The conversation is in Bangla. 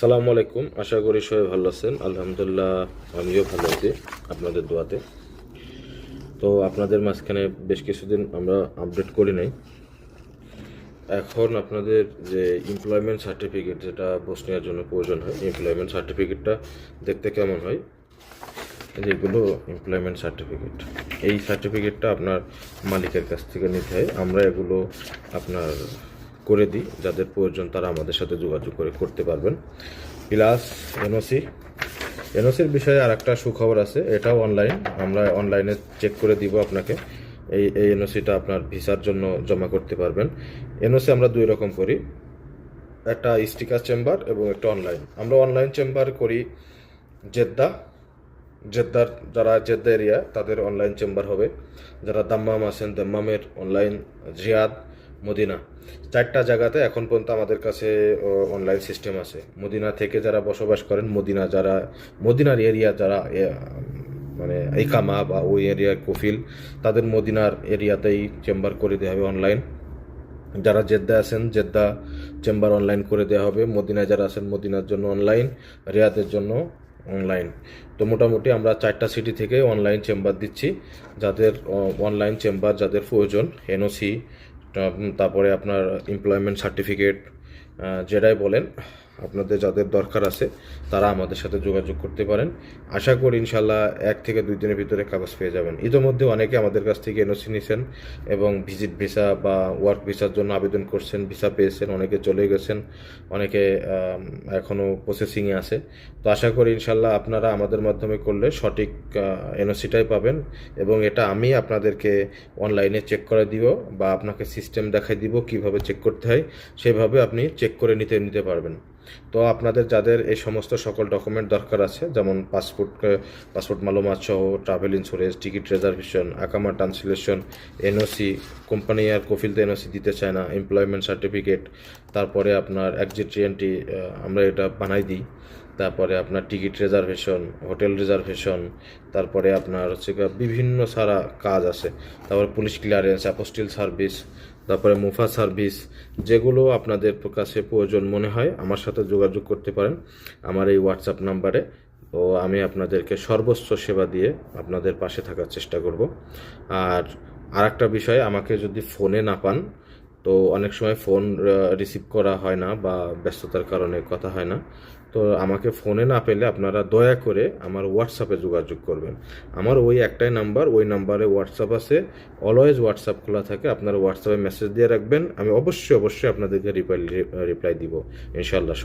সালামু আলাইকুম। আশা করি সবাই ভালো আছেন। আলহামদুলিল্লাহ, আমিও ভালো আছি আপনাদের দোয়াতে। তো আপনাদের মাঝখানে বেশ কিছুদিন আমরা আপডেট করি নাই। এখন আপনাদের যে এমপ্লয়মেন্ট সার্টিফিকেট যেটা পোস্ট নেওয়ার জন্য প্রয়োজন হয় এমপ্লয়মেন্ট সার্টিফিকেটটা দেখতে কেমন হয়? যেগুলো এমপ্লয়মেন্ট সার্টিফিকেট এই সার্টিফিকেটটা আপনার মালিকের কাছ থেকে নিতে হয়। আমরা এগুলো আপনার করে দিই, যাদের প্রয়োজন তারা আমাদের সাথে যোগাযোগ করে করতে পারবেন। Plus NOC. এনওসির বিষয়ে আর একটা সুখবর আছে, এটাও অনলাইন আমরা অনলাইনে চেক করে দিব আপনাকে। এই এই এনওসিটা আপনার ভিসার জন্য জমা করতে পারবেন। এনওসি আমরা দুই রকম করি, একটা স্টিকার চেম্বার এবং একটা অনলাইন আমরা অনলাইন চেম্বার করি জেদ্দা। জেদ্দার যারা জেদ্দা এরিয়া, তাদের অনলাইন চেম্বার হবে। যারা দাম্মাম আছেন, দাম্মামের অনলাইন রিয়াদ মদিনা। চারটা জায়গাতে এখন পর্যন্ত আমাদের কাছে অনলাইন সিস্টেম আছে। মদিনা থেকে যারা বসবাস করেন, মদিনা যারা, মদিনার এরিয়া যারা মানে ইকামা বা ওই এরিয়ার কফিল, তাদের মদিনার এরিয়াতেই চেম্বার করে দেওয়া হবে অনলাইন যারা জেদ্দা আছেন, জেদ্দা চেম্বার অনলাইন করে দেওয়া হবে। মদিনায় যারা আছেন, মদিনার জন্য অনলাইন রিয়াদের জন্য অনলাইন তো মোটামুটি আমরা চারটা সিটি থেকে অনলাইন চেম্বার দিচ্ছি। যাদের অনলাইন চেম্বার যাদের প্রয়োজন এনওসি তারপরে আপনার এমপ্লয়মেন্ট সার্টিফিকেট যেটাই বলেন আপনাদের যাদের দরকার আছে, তারা আমাদের সাথে যোগাযোগ করতে পারেন। আশা করি ইনশাল্লাহ এক থেকে দুই দিনের ভিতরে কাগজ পেয়ে যাবেন। ইতিমধ্যে অনেকে আমাদের কাছ থেকে এনওসি নিয়েছেন এবং ভিজিট ভিসা বা ওয়ার্ক ভিসার জন্য আবেদন করছেন, ভিসা পেয়েছেন, অনেকে চলে গেছেন, অনেকে এখনও প্রসেসিংয়ে আছে। তো আশা করি ইনশাল্লাহ আপনারা আমাদের মাধ্যমে করলে সঠিক এনওসিটাই পাবেন এবং এটা আমি আপনাদেরকে অনলাইনে চেক করে দিব বা আপনাকে সিস্টেম দেখাই দিব কীভাবে চেক করতে হয়। সেভাবে আপনি চেক করে নিতে নিতে পারবেন। তো আপনাদের যাদের এই সমস্ত সকল ডকুমেন্ট দরকার আছে, যেমন পাসপোর্ট পাসপোর্ট মালুমাত সহ ট্রাভেল ইন্স্যুরেন্স টিকিট রিজার্ভেশন আকামা ট্রান্সলেশন এনওসি কোম্পানি আর কফিলতে এনওসি দিতে চায় না এমপ্লয়মেন্ট সার্টিফিকেট তারপরে আপনার এক্সিট এন্ট্রি আমরা এটা বানাই দিই, তারপরে আপনার টিকিট রিজার্ভেশন হোটেল রিজার্ভেশন তারপরে আপনার হচ্ছে বিভিন্ন সারা কাজ আছে, তারপরে পুলিশ ক্লিয়ারেন্স অ্যাপোস্টিল সার্ভিস তারপরে মুফা সার্ভিস, যেগুলো আপনাদের কাছে প্রয়োজন মনে হয়, আমার সাথে যোগাযোগ করতে পারেন। আমার এই হোয়াটসঅ্যাপ নাম্বারে ও আমি আপনাদেরকে সর্বোচ্চ সেবা দিয়ে আপনাদের পাশে থাকার চেষ্টা করব। আর আরেকটা বিষয়, আমাকে যদি ফোনে না পান তো অনেক সময় ফোন রিসিভ করা হয় না বা ব্যস্ততার কারণে কথা হয় না। তো আমাকে ফোনে না পেলে আপনারা দয়া করে আমার হোয়াটসঅ্যাপে যোগাযোগ করবেন। আমার ওই একটাই নাম্বার ওই নাম্বারে হোয়াটসঅ্যাপ আছে। অলওয়েজ হোয়াটসঅ্যাপ খোলা থাকে, আপনারা হোয়াটসঅ্যাপে মেসেজ দিয়ে রাখবেন। আমি অবশ্যই অবশ্যই আপনাদেরকে রিপ্লাই রিপ্লাই দিব। ইনশাল্লাহ